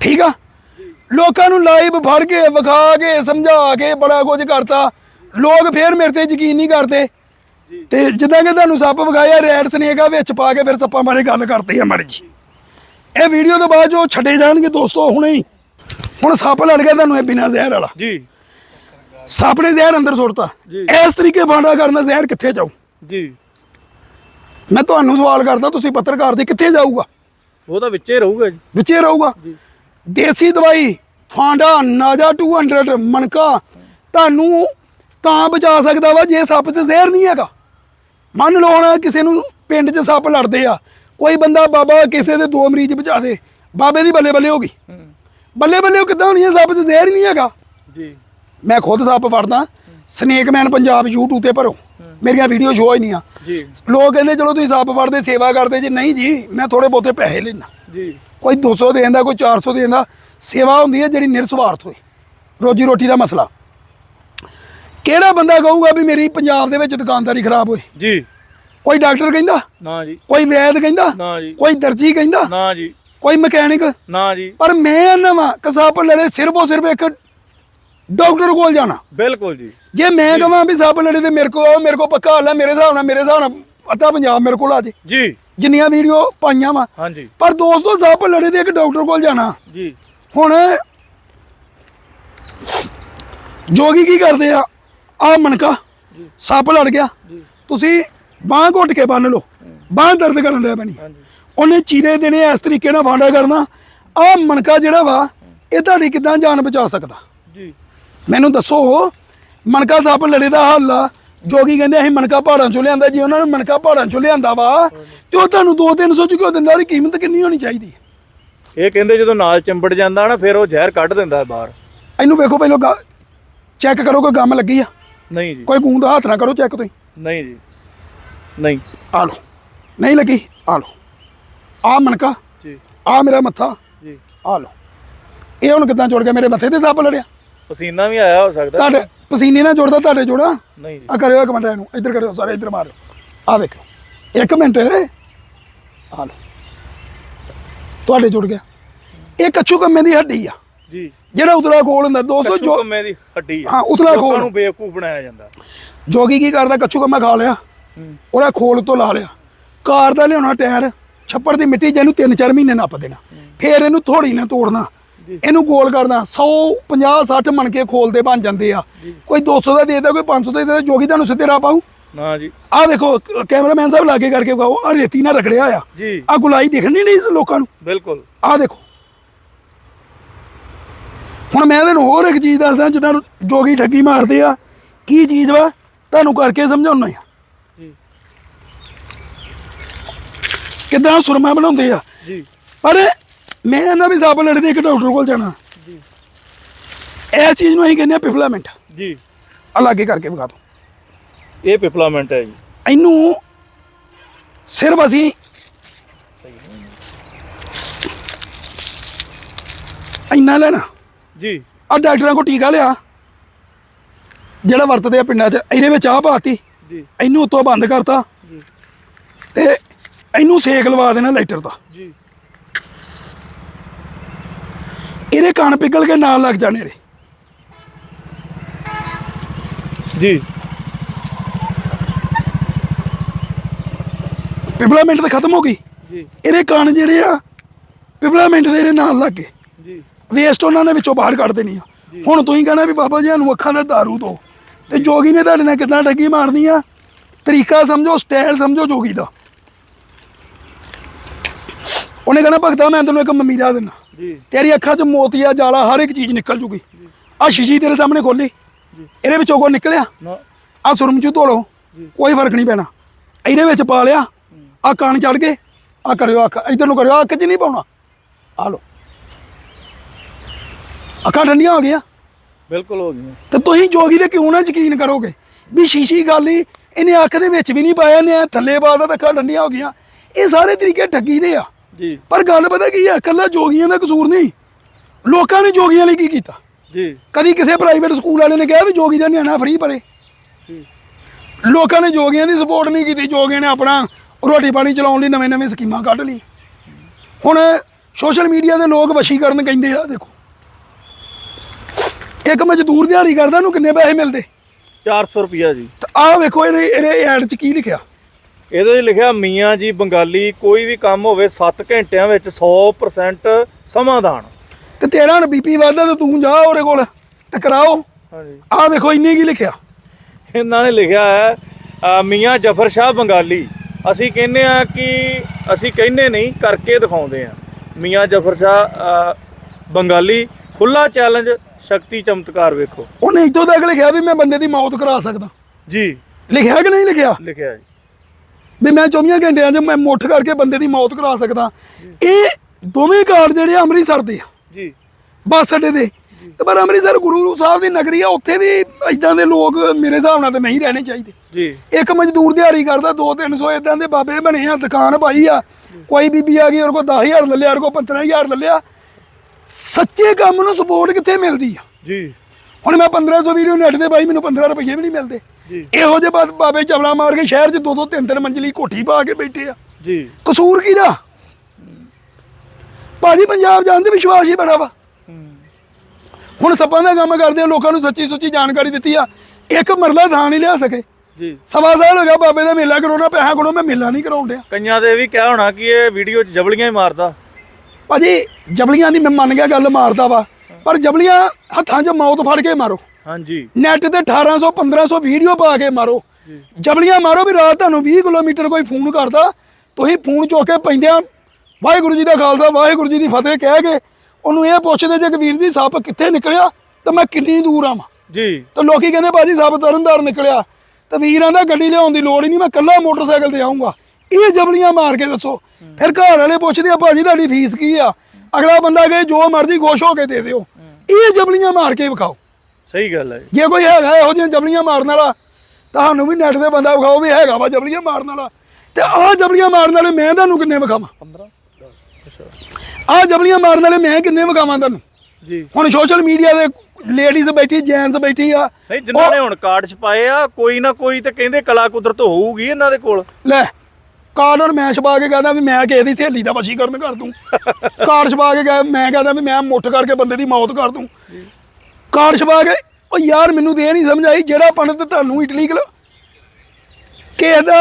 ਠੀਕ ਆ? ਲੋਕਾਂ ਨੂੰ ਲਾਈਵ ਫੜ ਕੇ, ਵਿਖਾ ਕੇ, ਸਮਝਾ ਕੇ ਬੜਾ ਕੁਝ ਕਰਤਾ। ਲੋਕ ਫੇਰ ਮੇਰੇ ਤੇ ਯਕੀਨ ਨਹੀਂ ਕਰਦੇ। ਤੇ ਜਿੱਦਾਂ ਕਿ ਤੁਹਾਨੂੰ ਸੱਪ ਵਿਖਾਇਆ, ਰੈਡ ਸਨੇਕ ਆ, ਵਿੱਚ ਪਾ ਕੇ ਫਿਰ ਸੱਪਾਂ ਬਾਰੇ ਗੱਲ ਕਰਦੇ ਆ ਮੜੀ ਜੀ ਇਹ ਵੀਡੀਓ ਤੋਂ ਬਾਅਦ ਜੋ ਛੱਡੇ ਜਾਣਗੇ ਦੋਸਤੋ, ਹੁਣੇ ਹੀ। ਹੁਣ ਸੱਪ ਲੜ ਗਿਆ ਤੁਹਾਨੂੰ ਇਹ ਬਿਨਾਂ ਜ਼ਹਿਰ ਵਾਲਾ। ਜੀ। ਸੱਪ ਨੇ ਜ਼ਹਿਰ ਅੰਦਰ ਸੁੱਟਤਾ। ਜੀ। ਇਸ ਤਰੀਕੇ ਫਾਂਡਾ ਕਰਨਾ ਜ਼ਹਿਰ ਕਿੱਥੇ ਜਾਊ? ਜੀ। ਮੈਂ ਤੁਹਾਨੂੰ ਸਵਾਲ ਕਰਦਾ ਤੁਸੀਂ ਪੱਤਰਕਾਰ ਦੇ ਕਿੱਥੇ ਜਾਊਗਾ? ਉਹ ਤਾਂ ਵਿੱਚੇ ਰਹੂਗਾ ਜੀ। ਵਿੱਚੇ ਰਹੂਗਾ। ਦੇਸੀ ਦਵਾਈ ਫਾਂਡਾ ਨਾਜਾ 200 ਮਣਕਾ ਤੁਹਾਨੂੰ ਤਾਂ ਬਚਾ ਸਕਦਾ ਵਾ ਜੇ ਸੱਪ 'ਚ ਜ਼ਹਿਰ ਨਹੀਂ ਹੈਗਾ। ਮੰਨ ਲਓ ਹੁਣ ਕਿਸੇ ਨੂੰ ਪਿੰਡ 'ਚ ਸੱਪ ਲੜਦੇ ਆ ਕੋਈ ਬੰਦਾ ਬਾਬਾ ਕਿਸੇ ਦੇ ਦੋ ਮਰੀਜ਼ ਬਚਾ ਦੇ ਬਾਬੇ ਦੀ ਬੱਲੇ ਬੱਲੇ ਹੋ ਗਈ। ਬੱਲੇ ਬੱਲੇ ਉਹ ਕਿੱਦਾਂ ਹੋਣੀ ਹੈ ਸੱਪ 'ਚ ਜ਼ਹਿਰ ਹੀ ਨਹੀਂ ਹੈਗਾ। ਜੀ। ਮੈਂ ਖੁਦ ਸੱਪ ਫੜਦਾ ਸਨੇਕ ਮੈਨ ਪੰਜਾਬ YouTube ਤੇ ਭਰੋ। ਮੇਰੀਆਂ ਵੀਡੀਓ ਸ਼ੋ ਹੀ ਨਹੀਂ ਆ। ਜੀ। ਲੋਕ ਕਹਿੰਦੇ ਚਲੋ ਤੁਸੀਂ ਸੱਪ ਫੜਦੇ ਸੇਵਾ ਕਰਦੇ। ਜੀ ਨਹੀਂ ਜੀ ਮੈਂ ਥੋੜੇ ਬਹੁਤੇ ਪੈਸੇ ਲੈਣਾ ਜੀ। ਕੋਈ 200 ਦੇਣ ਦਾ ਕੋਈ 400 ਦੇਣ ਦਾ ਸੇਵਾ ਹੁੰਦੀ ਹੈ ਜਿਹੜੀ ਨਿਰਸਵਾਰਥ ਹੋਏ। ਰੋਜੀ ਰੋਟੀ ਦਾ ਮਸਲਾ। ਕਿਹੜਾ ਬੰਦਾ ਕਹੂਗਾ ਵੀ ਮੇਰੀ ਪੰਜਾਬ ਦੇ ਵਿੱਚ ਦੁਕਾਨਦਾਰੀ ਖਰਾਬ ਹੋਏ? ਜੀ। ਕੋਈ ਡਾਕਟਰ ਕਹਿੰਦਾ? ਨਾ ਜੀ। ਕੋਈ ਵੈਦ ਕਹਿੰਦਾ? ਨਾ ਜੀ। ਕੋਈ ਦਰਜੀ ਕਹਿੰਦਾ? ਨਾ ਜੀ। ਕੋਈ ਮਕੈਨਿਕ? ਨਾ ਜੀ। ਪਰ ਮੈਂ ਨਵਾਂ ਕਸਾਪ ਲੜੇ ਸਿਰਫੋ ਸਿਰਫ ਇੱਕ ਡਾਕਟਰ ਕੋਲ ਜਾਣਾ। ਬਿਲਕੁਲ ਜੀ। ਜੇ ਮੈਂ ਕਹਾਂ ਵੀ ਸੱਪ ਲੜੇ ਤੇ ਮੇਰੇ ਕੋਲ ਆਓ, ਮੇਰੇ ਕੋਲ ਪੱਕਾ ਹਾਲ ਹੈ ਮੇਰੇ ਹਿਸਾਬ ਨਾਲ ਮੇਰੇ ਹਿਸਾਬ ਨਾਲ ਅੱਧਾ ਪੰਜਾਬ ਮੇਰੇ ਕੋਲ ਆ ਜੇ। ਜੀ। ਜਿੰਨੀਆਂ ਵੀਡੀਓ ਪਾਈਆਂ ਵਾ। ਹਾਂਜੀ। ਪਰ ਦੋਸਤੋ ਸੱਪ ਲੜੇ ਤੇ ਇੱਕ ਡਾਕਟਰ ਕੋਲ ਜਾਣਾ। ਜੀ। ਹੁਣ ਜੋਗੀ ਕੀ ਕਰਦੇ ਆ? ਆ ਮਣਕਾ ਸੱਪ ਲੜ ਗਿਆ। ਤੁਸੀਂ ਬਾਹ ਘੁੱਟ ਕੇ ਬੰਨ ਲਓ। ਬਾਹ ਦਰਦ ਕਰਨ ਲੱਗ ਪੈਣੀ। ਹਾਂਜੀ। ਉਹਨੇ ਚੀਰੇ ਦੇਣੇ ਇਸ ਤਰੀਕੇ ਨਾਲ ਫਾਂਡਾ ਕਰਨਾ। ਆ ਮਣਕਾ ਜਿਹੜਾ ਵਾ ਇਹ ਤੁਹਾਡੀ ਕਿਦਾਂ ਜਾਨ ਬਚਾ ਸਕਦਾ? ਜੀ। ਮੈਨੂੰ ਦੱਸੋ ਮਣਕਾ ਸੱਪ ਲੜੇ ਦਾ ਹੱਲ ਆ। ਜੋਗੀ ਕਹਿੰਦੇ ਅਸੀਂ ਮਣਕਾ ਪਹਾੜਾਂ ਚੋਂ ਲਿਆਂਦਾ ਜੀ ਉਹਨਾਂ ਨੇ ਮਣਕਾ ਪਹਾੜਾਂ ਚੋਂ ਲਿਆਂਦਾ ਵਾ। ਤੇ ਉਹ ਤੁਹਾਨੂੰ 2-300 ਚ ਕਿਉਂ ਦਿੰਦਾ ਉਹਦੀ ਕੀਮਤ ਕਿੰਨੀ ਹੋਣੀ ਚਾਹੀਦੀ? ਇਹ ਕਹਿੰਦੇ ਜਦੋਂ ਨਾਲ ਚੰਬੜ ਜਾਂਦਾ ਨਾ ਫਿਰ ਉਹ ਜ਼ਹਿਰ ਕੱਢ ਦਿੰਦਾ ਬਾਹਰ। ਇਹਨੂੰ ਵੇਖੋ ਪਹਿਲਾਂ ਚੈੱਕ ਕਰੋ ਕੋਈ ਗਮ ਲੱਗੀ ਆ। ਨਹੀਂ ਜੀ। ਕੋਈ ਗੂੰਦ ਹੱਥ ਨਾ ਕਰੋ ਚੈੱਕ ਤੁਸੀਂ। ਨਹੀਂ ਜੀ। ਨਹੀਂ। ਆ ਲਓ। ਨਹੀਂ ਲੱਗੀ ਆ ਲਓ। ਆ ਮਣਕਾ ਜੀ। ਆ ਮੇਰਾ ਮੱਥਾ ਜੀ। ਆ ਲਓ। ਇਹ ਹੁਣ ਕਿਦਾਂ ਜੁੜ ਗਿਆ? ਮੇਰੇ ਮੱਥੇ ਤੇ ਸੱਪ ਲੜਿਆ। ਪਸੀਨਾ ਵੀ ਆਇਆ ਹੋ ਸਕਦਾ। ਤੁਹਾਡੇ ਪਸੀਨੇ ਨਾਲ ਜੁੜਦਾ ਤੁਹਾਡੇ ਜੋੜਾ? ਨਹੀਂ ਜੀ। ਆ ਕਰਿਓ ਇੱਕ ਮਿੰਟ ਇਹਨੂੰ ਇੱਧਰ ਕਰਿਓ ਸਾਰੇ ਇੱਧਰ ਮਾਰਿਓ। ਆ ਵੇਖੋ ਇੱਕ ਮਿੰਟ। ਆ ਲਓ। ਤੁਹਾਡੇ ਜੁੜ ਗਿਆ। ਇਹ ਕੱਚੂ ਕੰਮੇ ਦੀ ਹੱਡੀ ਆ। ਜੀ। ਜਿਹੜਾ ਉਤਲਾ ਖੋਲ ਹੁੰਦਾ ਦੋਸਤੋ ਜੋ ਕੰਮੇ ਦੀ ਹੱਡੀ ਆ। ਹਾਂ, ਉਤਲਾ ਲੋਕਾਂ ਖੋਲ। ਨੂੰ ਬੇਵਕੂਫ ਬਣਾਇਆ ਜਾਂਦਾ। ਜੋਗੀ ਕੀ ਕਰਦਾ? ਕੱਚੂ ਕੰਮਾ ਖਾ ਲਿਆ। ਉਹਦਾ ਖੋਲ ਤੋਂ ਲਾ ਲਿਆ। ਕਾਰ ਦਾ ਲਿਆਉਣਾ ਟਾਇਰ। ਛੱਪੜ ਦੀ ਮਿੱਟੀ ਜਿਹਨੂੰ 3-4 ਮਹੀਨੇ ਨੱਪ ਦੇਣਾ ਫੇਰ ਇਹਨੂੰ ਥੋੜੀ ਨਾ ਤੋੜਨਾ। ਇਹਨੂੰ ਗੋਲ ਕਰਨਾ 100 50 60 ਮਣ ਕੇ ਖੋਲ ਦੇ ਬਣ ਜਾਂਦੇ ਆ। ਕੋਈ 200 ਦਾ ਦੇ ਦਿੰਦਾ ਕੋਈ 500 ਦਾ ਦੇ ਦਿੰਦਾ ਜੋਗੀ ਤੁਹਾਨੂੰ ਸਿੱਧੇ ਰਾਹ ਪਾਉ ਨਾ ਜੀ। ਆਹ ਵੇਖੋ ਕ- ਕੈਮਰਾਮੈਨ ਸਾਹਿਬ ਲਾਗੇ ਕਰਕੇ ਵਿਖਾਓ ਆ ਰੇਤੀ ਨਾਲ ਰਖੜਿਆ ਆ। ਜੀ। ਆ ਗੁਲਾਈ ਦਿਖਣੀ ਨਹੀਂ ਇਸ ਲੋਕਾਂ ਨੂੰ। ਬਿਲਕੁਲ। ਆਹ ਦੇਖੋ। ਹੁਣ ਮੈਂ ਤੁਹਾਨੂੰ ਹੋਰ ਇੱਕ ਚੀਜ਼ ਦੱਸਦਾ ਜਿੱਦਾਂ ਜੋਗੀ ਠੱਗੀ ਮਾਰਦੇ ਆ। ਕੀ ਚੀਜ਼ ਵਾ? ਤੁਹਾਨੂੰ ਕਰਕੇ ਸਮਝਾਉਣਾ ਆ। ਕਿੱਦਾਂ ਸੁਰਮਾ ਬਣਾਉਂਦੇ ਆ? ਜੀ। ਪਰ ਮੈਂ ਇਹਨਾਂ ਵੀ ਸੱਪ ਲੜਦੇ ਇੱਕ ਡਾਕਟਰ ਕੋਲ ਜਾਣਾ। ਜੀ। ਇਹ ਚੀਜ਼ ਨੂੰ ਅਸੀਂ ਕਹਿੰਦੇ ਆ ਪਿਫਲਾਮੈਂਟ। ਜੀ। ਆ ਲਾਗੇ ਕਰਕੇ ਵਿਖਾ ਦੋ ਇਹ ਪਿਪਲਾਮੈਂਟ ਹੈ ਜੀ। ਇਹਨੂੰ ਸਿਰਫ ਅਸੀਂ ਇੰਨਾ ਲੈਣਾ। ਜੀ। ਆ ਡਾਕਟਰਾਂ ਕੋ ਟੀਕਾ ਲਿਆ। ਜਿਹੜਾ ਵਰਤਦੇ ਆ ਪਿੰਡਾਂ 'ਚ ਇਹਦੇ ਵਿੱਚ ਆ ਪਾਤੀ। ਜੀ। ਇਹਨੂੰ ਉੱਤੋਂ ਬੰਦ ਕਰਤਾ। ਜੀ। ਤੇ ਇਹਨੂੰ ਸੇਕ ਲਵਾ ਦੇਣਾ ਲਾਈਟਰ ਦਾ। ਜੀ। ਇਹਦੇ ਕਣ ਪਿਘਲ ਕੇ ਨਾਲ ਲੱਗ ਜਾਣੇ ਰੇ ਜੀ। ਪਿਪਲਾਮੈਂਟ ਤਾਂ ਖਤਮ ਹੋ ਗਈ। ਜੀ। ਇਹਦੇ ਕਣ ਜਿਹੜੇ ਆ ਪਿਪਲਾਮੈਂਟ ਦੇ ਇਹਦੇ ਨਾਲ ਲੱਗ ਗਏ। ਜੀ। ਵੇਸਟ ਉਹਨਾਂ ਨੇ ਵਿੱਚੋਂ ਬਾਹਰ ਕੱਢ ਦੇਣੀ ਆ। ਹੁਣ ਤੁਸੀਂ ਕਹਿੰਦਾ ਵੀ ਬਾਬਾ ਜੀ ਨੂੰ ਅੱਖਾਂ ਦਾ ਦਾਰੂ ਦੋ। ਤੇ ਜੋਗੀ ਨੇ ਤੁਹਾਡੇ ਨਾਲ ਕਿਦਾਂ ਠੱਗੀ ਮਾਰਨੀ ਆ? ਤਰੀਕਾ ਸਮਝੋ ਸਟਾਈਲ ਸਮਝੋ ਜੋਗੀ ਦਾ। ਉਹਨੇ ਕਹਿੰਦਾ ਭਗਤਾ ਮੈਂ ਤੈਨੂੰ ਇੱਕ ਮਮੀਰਾ ਦਿੰਦਾ। ਜੀ। ਤੇਰੀ ਅੱਖਾਂ 'ਚ ਮੋਤੀਆ ਜਾਲਾ ਹਰ ਇੱਕ ਚੀਜ਼ ਨਿਕਲ ਜੂਗੀ। ਆ ਸ਼ੀਸ਼ੀ ਤੇਰੇ ਸਾਹਮਣੇ ਖੋਲੀ। ਇਹਦੇ ਵਿੱਚੋਂ ਕੋ ਨਿਕਲਿਆ? ਨਾ। ਆ ਸੁਰਮ ਚ ਧੋ ਲਓ ਕੋਈ ਫ਼ਰਕ ਨਹੀਂ ਪੈਣਾ। ਇਹਦੇ ਵਿੱਚ ਪਾ ਲਿਆ। ਆ ਕਾਨ ਚੜ ਗਏ। ਆ ਕਰਿਓ ਅੱਖ। ਇਧਰ ਨੂੰ ਕਰਿਓ। ਅੱਖ 'ਚ ਨਹੀਂ ਪਾਉਣਾ। ਆ ਲਓ। ਅੱਖਾਂ ਠੰਡੀਆਂ ਹੋ ਗਈਆਂ। ਬਿਲਕੁਲ ਹੋ ਗਈਆਂ। ਤੇ ਤੁਸੀਂ ਜੋਗੀ ਦੇ ਕਿਉਂ ਨਾ ਯਕੀਨ ਕਰੋਗੇ? ਵੀ ਸ਼ੀਸ਼ੀ ਗੱਲ ਹੀ ਇਹਨੇ ਅੱਖ ਦੇ ਵਿੱਚ ਵੀ ਨਹੀਂ ਪਾਇਆ ਨੇ ਥੱਲੇ ਪਾਦਾ ਤਾਂ ਅੱਖਾਂ ਠੰਡੀਆਂ ਹੋ ਗਈਆਂ। ਇਹ ਸਾਰੇ ਤਰੀਕੇ ਠੱਗੀ ਦੇ ਆ। ਜੀ। ਪਰ ਗੱਲ ਪਤਾ ਕੀ ਹੈ ਇਕੱਲਾ ਜੋਗੀਆਂ ਦਾ ਕਸੂਰ ਨਹੀਂ। ਲੋਕਾਂ ਨੇ ਜੋਗੀਆਂ ਲਈ ਕੀ ਕੀਤਾ? ਜੀ। ਕਦੀ ਕਿਸੇ ਪ੍ਰਾਈਵੇਟ ਸਕੂਲ ਵਾਲੇ ਨੇ ਕਿਹਾ ਵੀ ਜੋਗੀ ਦਾ ਨਿਆਣਾ ਫ੍ਰੀ ਪਰੇ ਜੀ। ਲੋਕਾਂ ਨੇ ਜੋਗੀਆਂ ਦੀ ਸਪੋਰਟ ਨਹੀਂ ਕੀਤੀ ਜੋਗੀਆਂ ਨੇ ਆਪਣਾ ਰੋਟੀ ਪਾਣੀ ਚਲਾਉਣ ਲਈ ਨਵੇਂ ਨਵੇਂ ਸਕੀਮਾਂ ਕੱਢ ਲਈ ਹੁਣ ਸੋਸ਼ਲ ਮੀਡੀਆ ਦੇ ਲੋਕ ਵਸ਼ੀਕਰਨ ਕਹਿੰਦੇ ਆ ਦੇਖੋ। ਇੱਕ ਮਜ਼ਦੂਰ ਦਿਹਾੜੀ ਕਰਦਾ ਨੂੰ ਕਿੰਨੇ ਪੈਸੇ ਮਿਲਦੇ? 400 ਰੁਪਿਆ ਜੀ। ਆਹ ਵੇਖੋ ਇਹਦੇ ਇਹਦੇ ਐਡ 'ਚ ਕੀ ਲਿਖਿਆ? ਇਹਦੇ 'ਚ ਲਿਖਿਆ ਮੀਆਂ ਜੀ ਬੰਗਾਲੀ ਕੋਈ ਵੀ ਕੰਮ ਹੋਵੇ 7 ਘੰਟਿਆਂ ਵਿੱਚ 100% ਸਮਾਧਾਨ। ਤੇ ਤੇਰਾ ਹੁਣ ਬੀਪੀ ਵੱਧਦਾ ਤੇ ਤੂੰ ਜਾ ਉਹਦੇ ਕੋਲ ਤੇ ਕਰਾਓ। ਹਾਂਜੀ। ਆਹ ਵੇਖੋ ਇੰਨੇ ਕੀ ਲਿਖਿਆ? ਇਹਨਾਂ ਨੇ ਲਿਖਿਆ ਹੈ ਮੀਆਂ ਜਫਰ ਸ਼ਾਹ ਬੰਗਾਲੀ। ਅਸੀਂ ਕਹਿੰਦੇ ਆ ਕਿ ਅਸੀਂ ਕਹਿੰਦੇ ਨਹੀਂ ਕਰਕੇ ਦਿਖਾਉਂਦੇ ਆ ਮੀਆਂ ਜਫਰ ਸ਼ਾਹ ਬੰਗਾਲੀ ਖੁੱਲਾ ਚੈਲੰਜ ਸ਼ਕਤੀ ਚਮਤਕਾਰ ਵੇਖੋ। ਉਹਨੇ ਇੱਥੋਂ ਤੱਕ ਲਿਖਿਆ ਵੀ ਮੈਂ ਬੰਦੇ ਦੀ ਮੌਤ ਕਰਾ ਸਕਦਾ। ਜੀ। ਲਿਖਿਆ ਕਿ ਨਹੀਂ ਲਿਖਿਆ? ਲਿਖਿਆ ਜੀ। ਵੀ ਮੈਂ 24 ਘੰਟਿਆਂ 'ਚ ਮੈਂ ਮੁੱਠ ਕਰਕੇ ਬੰਦੇ ਦੀ ਮੌਤ ਕਰਾ ਸਕਦਾ। ਇਹ ਦੋਵੇਂ ਕਾਰ ਜਿਹੜੇ ਅੰਮ੍ਰਿਤਸਰ ਦੇ ਆ। ਜੀ। ਬੱਸ ਅੱਡੇ ਦੇ। ਤੇ ਪਰ ਅੰਮ੍ਰਿਤਸਰ ਗੁਰੂ ਸਾਹਿਬ ਦੀ ਨਗਰੀ ਆ ਉੱਥੇ ਵੀ ਇਦਾਂ ਦੇ ਲੋਕ ਮੇਰੇ ਹਿਸਾਬ ਨਾਲ ਤਾਂ ਨਹੀਂ ਰਹਿਣੇ ਚਾਹੀਦੇ। ਜੀ। ਇੱਕ ਮਜ਼ਦੂਰ ਦਿਹਾੜੀ ਕਰਦਾ 2-300 ਇਦਾਂ ਦੇ ਬਾਬੇ ਬਣੇ ਆ ਦੁਕਾਨ ਪਾਈ ਆ। ਕੋਈ ਬੀਬੀ ਆ ਗਈ ਉਹਦੇ ਕੋਲ 10000 ਲੈ ਲਿਆ ਉਹਦੇ ਕੋਲ 15000 ਲੈ ਲਿਆ। ਸੱਚੇ ਕੰਮ ਨੂੰ ਸਪੋਰਟ ਕਿੱਥੇ ਮਿਲਦੀ ਆ? ਜੀ। ਹੁਣ ਮੈਂ 1500 ਵੀਡੀਓ ਨੈਟ ਤੇ ਪਾਈ ਮੈਨੂੰ 15 ਰੁਪਏ ਵੀ ਨਹੀਂ ਮਿਲਦੇ। ਇਹੋ ਜਿਹੇ ਬਾ- ਬਾਬੇ ਚਵਲਾ ਮਾਰ ਕੇ ਸ਼ਹਿਰ 'ਚ ਦੋ ਦੋ ਤਿੰਨ ਤਿੰਨ ਮੰਜ਼ਲੀ ਕੋਠੀ ਪਾ ਕੇ ਬੈਠੇ ਆ। ਜੀ। ਕਸੂਰ ਕਿਹਦਾ ਭਾਜੀ ਪੰਜਾਬ ਜਾਣ ਦੇ ਵਿਸ਼ਵਾਸ ਹੀ ਬੜਾ ਵਾ। ਹੁਣ ਸੱਪਾਂ ਦਾ ਕੰਮ ਕਰਦੇ ਆ ਲੋਕਾਂ ਨੂੰ ਸੱਚੀ ਸੁੱਚੀ ਜਾਣਕਾਰੀ ਦਿੱਤੀ ਆ। ਇੱਕ ਮਰਲਾ ਥਾਂ ਨਹੀਂ ਲਿਆ ਸਕੇ। ਜੀ। ਸਵਾ ਸਾਲ ਹੋ ਗਿਆ ਬਾਬੇ ਦਾ ਮੇਲਾ ਕਰਾਉਣਾ ਪੈਸਾ ਕੋਲੋਂ ਮੈਂ ਮੇਲਾ ਨਹੀਂ ਕਰਾਉਣ ਡਿਆ। ਕਈਆਂ ਦੇ ਵੀ ਕਿਹਾ ਹੋਣਾ ਕਿ ਇਹ ਵੀਡੀਓ 'ਚ ਜਬਲੀਆਂ ਹੀ ਮਾਰਦਾ। ਭਾਜੀ ਜਬਲੀਆਂ ਦੀ ਮੈਂ ਮੰਨ ਗਿਆ ਗੱਲ ਮਾਰਦਾ ਵਾ ਪਰ ਜਬਲੀਆਂ ਹੱਥਾਂ 'ਚ ਮੌਤ ਫੜ ਕੇ ਮਾਰੋ। ਹਾਂਜੀ। ਨੈਟ ਤੇ 1800 1500 ਵੀਡੀਓ ਪਾ ਕੇ ਮਾਰੋ। ਜਬਲੀਆਂ ਮਾਰੋ ਵੀ ਰਾਤ ਤੁਹਾਨੂੰ 20 ਕਿਲੋਮੀਟਰ ਕੋਈ ਫੋਨ ਕਰਦਾ। ਤੁਸੀਂ ਫੋਨ ਚੁੱਕ ਕੇ ਪੈਂਦਿਆਂ ਵਾਹਿਗੁਰੂ ਜੀ ਦਾ ਖਾਲਸਾ ਵਾਹਿਗੁਰੂ ਜੀ ਦੀ ਫਤਿਹ ਕਹਿ ਕੇ ਉਹਨੂੰ ਇਹ ਪੁੱਛਦੇ ਜੇ ਕਿ ਵੀਰ ਜੀ ਸੱਪ ਕਿੱਥੇ ਨਿਕਲਿਆ ਤਾਂ ਮੈਂ ਕਿੰਨੀ ਦੂਰ ਆਵਾਂ। ਜੀ। ਤੇ ਲੋਕੀ ਕਹਿੰਦੇ ਬਾਜੀ ਸੱਪ ਤਰਨਦਾਰ ਨਿਕਲਿਆ। ਤੇ ਵੀਰਾਂ ਦਾ ਗੱਡੀ ਲਿਆਉਣ ਦੀ ਲੋੜ ਹੀ ਨਹੀਂ ਮੈਂ ਕੱਲਾ ਮੋਟਰਸਾਈਕਲ ਤੇ ਆਉਂਗਾ ਇਹ ਜਬਲੀਆਂ ਮਾਰ ਕੇ ਦੱਸੋ। ਫਿਰ ਘਰ ਵਾਲੇ ਪੁੱਛਦੇ ਆ ਭਾਜੀ ਤੁਹਾਡੀ ਫੀਸ ਕੀ ਆ? ਅਗਲਾ ਬੰਦਾ ਕਹੇ ਜੋ ਮਰਜ਼ੀ ਖੁਸ਼ ਹੋ ਕੇ ਦੇ ਦਿਓ। ਇਹ ਜਬਲੀਆਂ ਮਾਰ ਕੇ ਵਿਖਾਓ। ਸਹੀ ਗੱਲ ਹੈ ਜੀ। ਕੋਈ ਹੈਗਾ ਇਹੋ ਜਿਹੀਆਂ ਜਬਲੀਆਂ ਮਾਰਨ ਵਾਲਾ ਤੁਹਾਨੂੰ ਵੀ ਨੈਟ ਤੇ ਬੰਦਾ ਵਿਖਾਓ ਵੀ ਹੈਗਾ ਵਾ ਜਬਲੀਆਂ ਮਾਰਨ ਵਾਲਾ। ਤੇ ਆਹ ਜਬਲੀਆਂ ਮਾਰਨ ਵਾਲੇ ਮੈਂ ਤੁਹਾਨੂੰ ਕਿੰਨੇ ਵਿਖਾਵਾਂ? 15 ਅੱਛਾ। ਆਹ ਜਬਲੀਆਂ ਮਾਰਨ ਵਾਲੇ ਮੈਂ ਕਿੰਨੇ ਵਿਖਾਵਾਂ ਤੁਹਾਨੂੰ? ਜੀ। ਹੁਣ ਸੋਸ਼ਲ ਮੀਡੀਆ ਦੇ ਲੇਡੀਜ਼ ਬੈਠੀ ਜੈਂਟਸ ਬੈਠੀ ਆ। ਨਹੀਂ ਜਿਨ੍ਹਾਂ ਨੇ ਹੁਣ ਕਾਰਡ ਛਪਾਏ ਆ ਕੋਈ ਨਾ ਕੋਈ ਤੇ ਕਹਿੰਦੇ ਕਲਾ ਕੁਦਰਤ ਹੋਊਗੀ ਇਹਨਾਂ ਦੇ ਕੋਲ। ਲੈ ਕਾਰਡ ਔਰ ਮੈਂ ਛਪਾ ਕੇ ਕਹਿੰਦਾ ਵੀ ਮੈਂ ਕਿਸੇ ਦੀ ਸਹੇਲੀ ਦਾ ਵਸ਼ੀਕਰਨ ਕਰ ਦੂੰ। ਕਾਰਡ ਛਪਾ ਕੇ ਮੈਂ ਕਹਿੰਦਾ ਵੀ ਮੈਂ ਮੁੱਠ ਕਰਕੇ ਬੰਦੇ ਦੀ ਮੌਤ ਕਰ ਦੂੰ। ਕਾਰਡ ਛਪਾ ਕੇ ਉਹ ਯਾਰ ਮੈਨੂੰ ਤੇ ਇਹ ਨਹੀਂ ਸਮਝ ਆਈ ਜਿਹੜਾ ਪੰਡਤ ਤੁਹਾਨੂੰ ਇਟਲੀ ਕਲ ਕਿਸੇ ਦਾ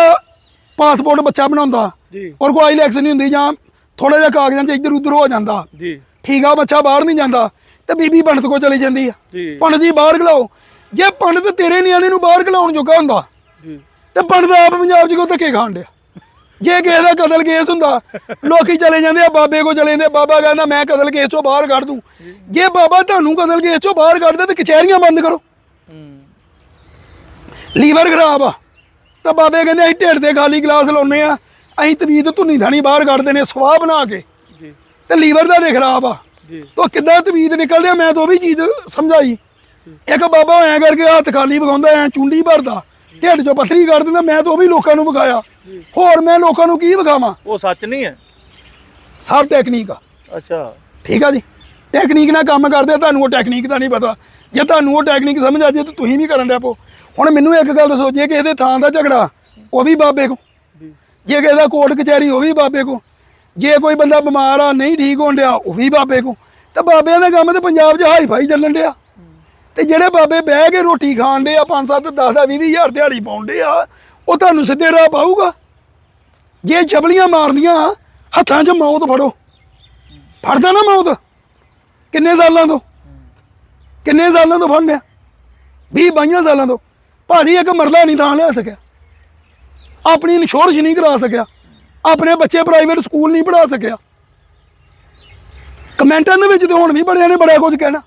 ਪਾਸਪੋਰਟ ਬੱਚਾ ਬਣਾਉਂਦਾ ਜੀ। ਔਰ ਕੋਈ ਆਈਲੈਕਸ ਨਹੀਂ ਹੁੰਦੀ ਜਾਂ ਥੋੜਾ ਜਿਹਾ ਕਾਗਜ਼ਾਂ 'ਚ ਇੱਧਰ ਉੱਧਰ ਹੋ ਜਾਂਦਾ। ਜੀ। ਠੀਕ ਆ ਬੱਚਾ ਬਾਹਰ ਨਹੀਂ ਜਾਂਦਾ ਤੇ ਬੀਬੀ ਪੰਡਤ ਕੋ ਚਲੀ ਜਾਂਦੀ ਆ। ਪੰਡਤ ਜੀ ਬਾਹਰ ਖਲਾਓ ਜੇ ਪੰਡਤ ਤੇਰੇ ਨਿਆਣੇ ਨੂੰ ਬਾਹਰ ਖਲਾਉਣ ਜੋਗਾ ਹੁੰਦਾ ਜੀ। ਤੇ ਪੰਡਤ ਆਪ ਪੰਜਾਬ 'ਚ ਕੋ ਧੱਕੇ ਖਾਣ ਡਿਆ? ਜੇ ਕਿਸੇ ਦਾ ਕਤਲ ਕੇਸ ਹੁੰਦਾ ਲੋਕੀ ਚਲੇ ਜਾਂਦੇ ਆ ਬਾਬੇ ਕੋ ਚਲੇ ਜਾਂਦੇ ਬਾਬਾ ਕਹਿੰਦਾ ਮੈਂ ਕਤਲ ਕੇਸ ਚੋਂ ਬਾਹਰ ਕੱਢ ਦੂੰ। ਜੇ ਬਾਬਾ ਤੁਹਾਨੂੰ ਕਤਲ ਕੇਸ ਚੋਂ ਬਾਹਰ ਕੱਢਦਾ ਤੇ ਕਚਹਿਰੀਆਂ ਬੰਦ ਕਰੋ। ਲੀਵਰ ਖਰਾਬ ਆ। ਤਾਂ ਬਾਬੇ ਕਹਿੰਦੇ ਅਸੀਂ ਢਿੱਡ ਦੇ ਖਾਲੀ ਗਲਾਸ ਲਾਉਨੇ ਆ ਅਸੀਂ ਤਵੀਤ ਧੁੰਨੀ ਥਾਣੀ ਬਾਹਰ ਕੱਢਦੇ ਨੇ ਸਵਾਹ ਬਣਾ ਕੇ। ਜੀ। ਤੇ ਲੀਵਰ ਦਾ ਦੇ ਖਰਾਬ ਆ। ਜੀ। ਤੋ ਕਿੱਦਾਂ ਤਵੀਤ ਨਿਕਲਦੇ ਆ ਮੈਂ ਤਾਂ ਉਹ ਵੀ ਚੀਜ਼ ਸਮਝਾਈ। ਇੱਕ ਬਾਬਾ ਐਂ ਕਰਕੇ ਹੱਥ ਖਾਲੀ ਵਿਖਾਉਂਦਾ ਐ ਚੁੰਡੀ ਭਰਦਾ। ਢਿੱਡ ਚੋਂ ਪੱਥਰੀ ਕੱਢ ਦਿੰਦਾ ਮੈਂ ਤਾਂ ਉਹ ਵੀ ਲੋਕਾਂ ਨੂੰ ਵਿਖਾਇਆ। ਹੋਰ ਮੈਂ ਲੋਕਾਂ ਨੂੰ ਕੀ ਵਿਖਾਵਾਂ? ਉਹ ਸੱਚ ਨਹੀਂ ਹੈ? ਸਭ ਟੈਕਨੀਕ ਆ। ਅੱਛਾ। ਠੀਕ ਆ ਜੀ। ਟੈਕਨੀਕ ਨਾਲ ਕੰਮ ਕਰਦੇ ਤੁਹਾਨੂੰ ਉਹ ਟੈਕਨੀਕ ਦਾ ਨਹੀਂ ਪਤਾ। ਜੇ ਤੁਹਾਨੂੰ ਉਹ ਟੈਕਨੀਕ ਸਮਝ ਆ ਜੇ ਤਾਂ ਤੁਸੀਂ ਵੀ ਕਰਨ ਡਿਆ ਪੋ। ਹੁਣ ਮੈਨੂੰ ਇੱਕ ਗੱਲ ਦੱਸੋ ਜੇ ਕਿਸੇ ਦੇ ਥਾਂ ਦਾ ਝਗੜਾ ਉਹ ਵੀ ਬਾਬੇ ਕੋ। ਜੀ। ਜੇ ਕਿਸੇ ਦਾ ਕੋਰਟ ਕਚਹਿਰੀ ਉਹ ਵੀ ਬਾਬੇ ਕੋ। ਜੇ ਕੋਈ ਬੰਦਾ ਬਿਮਾਰ ਆ ਨਹੀਂ ਠੀਕ ਹੋਣ ਡਿਆ ਉਹ ਵੀ ਬਾਬੇ ਕੋ। ਤਾਂ ਬਾਬਿਆਂ ਦਾ ਕੰਮ ਤੇ ਪੰਜਾਬ 'ਚ ਹਾਈ ਫਾਈ ਚੱਲਣ ਡਿਆ। ਤੇ ਜਿਹੜੇ ਬਾਬੇ ਬਹਿ ਕੇ ਰੋਟੀ ਖਾਣ ਦੇ ਆ 5 7 10 10 20 ਹਜ਼ਾਰ ਦਿਹਾੜੀ ਪਾਉਂਦੇ ਆ, ਉਹ ਤੁਹਾਨੂੰ ਸਿੱਧੇ ਰਾਹ ਪਾਊਗਾ। ਜੇ ਛਬਲੀਆਂ ਮਾਰਦੀਆਂ ਹੱਥਾਂ 'ਚ ਮੌਤ ਫੜੋ। ਫੜਦਾ ਨਾ ਮੌਤ? ਕਿੰਨੇ ਸਾਲਾਂ ਤੋਂ? ਕਿੰਨੇ ਸਾਲਾਂ ਤੋਂ ਫੜਨਿਆ 20 22 ਸਾਲਾਂ ਤੋਂ। ਭਾਜੀ, ਇੱਕ ਮਰਲਾ ਨਹੀਂ ਤਾਂ ਲਿਆ ਸਕਿਆ। ਆਪਣੀ ਇੰਸ਼ੋਰੈਂਸ ਨਹੀਂ ਕਰਾ ਸਕਿਆ। ਆਪਣੇ ਬੱਚੇ ਪ੍ਰਾਈਵੇਟ ਸਕੂਲ ਨਹੀਂ ਪੜ੍ਹਾ ਸਕਿਆ। ਕਮੈਂਟਾਂ ਦੇ ਵਿੱਚ ਤੇ ਹੁਣ ਵੀ ਬੜਿਆਂ ਨੇ ਬੜਾ ਕੁਝ ਕਹਿਣਾ।